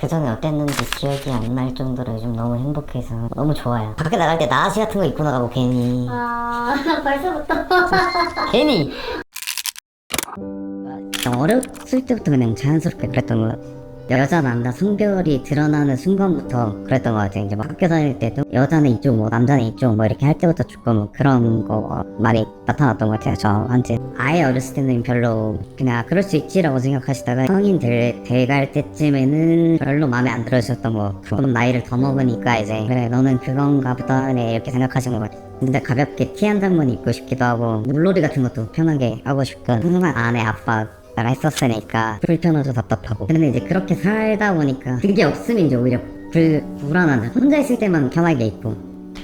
그 전에 어땠는지 기억이 안 날 정도로 요즘 너무 행복해서 너무 좋아요. 밖에 나갈 때 나시 같은 거 입고 나가고 괜히 아, 벌써부터. 괜히 어렸을 때부터 그냥 자연스럽게 그랬던 것 같아요. 여자 남자 성별이 드러나는 순간부터 그랬던 것 같아요. 이제 막 학교 다닐 때도 여자는 이쪽 뭐 남자는 이쪽 뭐 이렇게 할 때부터 조금 뭐 그런 거 많이 나타났던 것 같아요. 저한테 아예 어렸을 때는 별로 그냥 아, 그럴 수 있지라고 생각하시다가 성인 될, 돼갈 때쯤에는 별로 마음에 안 들으셨던 거 그건 나이를 더 먹으니까 이제 그래 너는 그건가 보다 그래 이렇게 생각하시는 것 같아요. 근데 가볍게 티 한 장만 입고 싶기도 하고 물놀이 같은 것도 편하게 하고 싶고 항상 아내 아빠 가 했었으니까 불편하고 답답하고. 근데 이제 그렇게 살다 보니까 그게 없으면 이제 오히려 불, 불안하다. 혼자 있을 때만 편하게 있고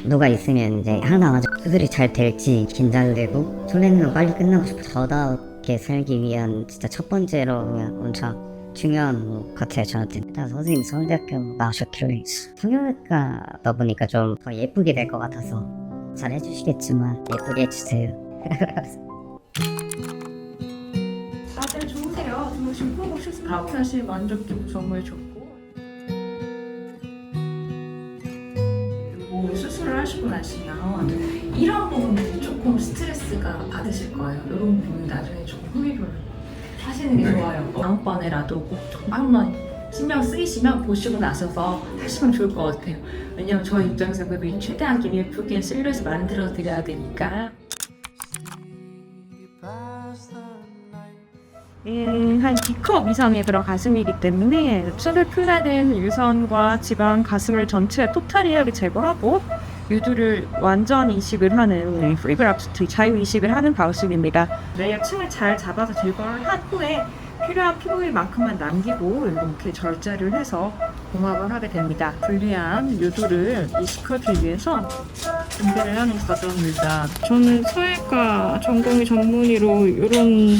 누가 있으면 이제 항상 아주 수술이 잘 될지 긴장되고 설레는 건 빨리 끝나고 싶어 저답게 살기 위한 진짜 첫 번째로 엄청 중요한 것 같아요 저한테 일단 선생님 서울대학교 나오셨기로 했어. 성형외과다 보니까 좀 더 예쁘게 될 것 같아서 잘 해주시겠지만 예쁘게 해주세요 오셨으면 사실 만족도 정말 좋고 그리고 수술을 하시고 나시면 이런 부분은 조금 스트레스가 받으실 거예요. 이런 부분은 나중에 조금 후회를 하시는 게 좋아요. 다음번에라도 꼭 한번 신경 쓰이시면 보시고 나서서 하시면 좋을 것 같아요. 왜냐면 저희 입장에서 그 최대한 좀 예쁘게 실루엣 만들어 드려야 되니까. 음, 한 D컵 이상의 그런 가슴이기 때문에 술을 풀라는 유선과 지방 가슴을 전체 토탈리하게 제거하고 유두를 완전 이식을 하는 프리그랍스트 자유 이식을 하는 방식입니다. 레이어층을 잘 잡아서 제거를 한 후에 필요한 피부일만큼만 남기고 이렇게 절제를 해서 봉합을 하게 됩니다. 불리한 유두를 이식하기 위해서 준비를 하는 과정입니다. 저는 서해과 전공의 전문의로 이런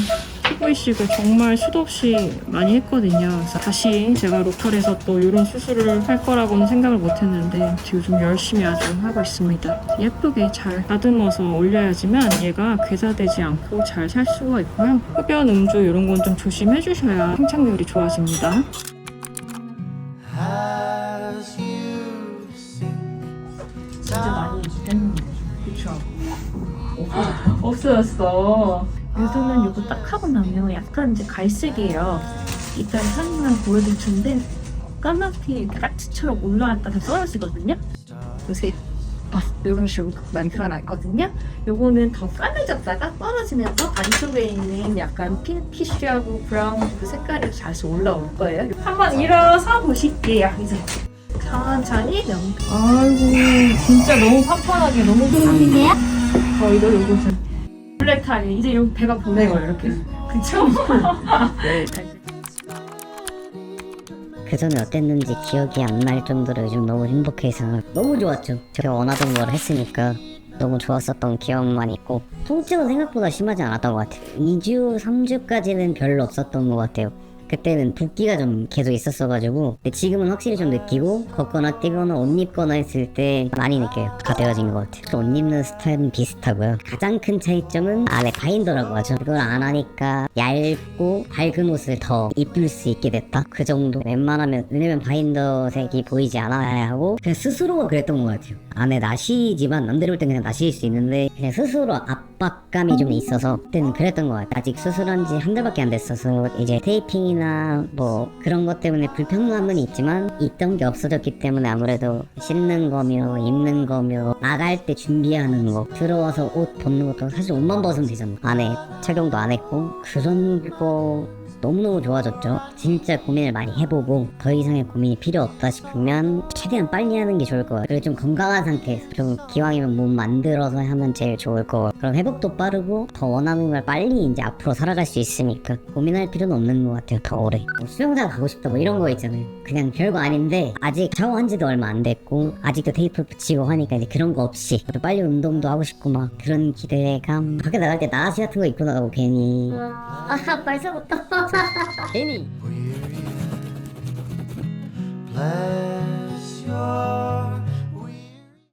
피부 이식을 정말 수도 없이 많이 했거든요. 그래서 다시 제가 로컬에서 또 이런 수술을 할 거라고는 생각을 못 했는데 요즘 열심히 아주 하고 있습니다. 예쁘게 잘 다듬어서 올려야지만 얘가 괴사되지 않고 잘 살 수가 있고요. 흡연, 음주 이런 건 좀 조심해 주셔야 생착률이 좋아집니다. 진짜 많이 했는데 그쵸? 없어졌어 요즘은 이거 딱 하고 나면 약간 이제 갈색이에요. 이따 사진만 보여드릴 텐데 까맣게 까치처럼 올라왔다가 떨어지거든요. 요새 아, 이런 식으로 만들어놨거든요. 요거는 더 까매졌다가 떨어지면서 안쪽에 있는 약간 핑키쉬하고 브라운 그 색깔이 다시 올라올 거예요. 한번 일어서 보실게요. 이제 천천히 넘 아이고 진짜 너무 판판하게 너무 이게요? 어 이거 요거 좀 블랙타임 이제 요 배가 보내요 이렇게 그쵸? 네. 그 전에 어땠는지 기억이 안 날 정도로 요즘 너무 행복해서 너무 좋았죠. 제가 원하던 걸 했으니까 너무 좋았었던 기억만 있고 통증은 생각보다 심하지 않았던 것 같아요. 2주, 3주까지는 별로 없었던 것 같아요. 그때는 붓기가 좀 계속 있었어가지고 근데 지금은 확실히 좀 느끼고 걷거나 뛰거나 옷 입거나 했을 때 많이 느껴요. 가벼워진 것 같아요. 옷 입는 스타일은 비슷하고요. 가장 큰 차이점은 안에 바인더라고 하죠. 그걸 안 하니까 얇고 밝은 옷을 더 입을 수 있게 됐다? 그 정도. 웬만하면 왜냐면 바인더 색이 보이지 않아야 하고 그냥 스스로가 그랬던 것 같아요. 안에 나시지만 남들 볼 땐 그냥 나시일 수 있는데 그냥 스스로 압박감이 좀 있어서 그때는 그랬던 것 같아요. 아직 수술한 지 한 달밖에 안 됐어서 이제 테이핑이 나 뭐 그런 것 때문에 불편감은 있지만 있던 게 없어졌기 때문에 아무래도 씻는 거며 입는 거며 나갈 때 준비하는 거 들어와서 옷 벗는 것도 사실 옷만 벗으면 되잖아. 안에 착용도 안 했고. 그런 거 너무너무 좋아졌죠. 진짜 고민을 많이 해보고 더 이상의 고민이 필요 없다 싶으면 최대한 빨리 하는 게 좋을 것 같아요. 그리고 좀 건강한 상태에서 좀 기왕이면 몸 만들어서 하면 제일 좋을 거 같아요. 그럼 회복도 빠르고 더 원하는 걸 빨리 이제 앞으로 살아갈 수 있으니까 고민할 필요는 없는 것 같아요. 더 오래. 뭐 수영장 가고 싶다 뭐 이런 거 있잖아요. 그냥 별거 아닌데 아직 샤워한 지도 얼마 안 됐고 아직도 테이프 붙이고 하니까 이제 그런 거 없이 또 빨리 운동도 하고 싶고 막 그런 기대감 밖에 나갈 때 나시 같은 거 입고 나가고 괜히 아, 벌써부터. 괜히 Bless your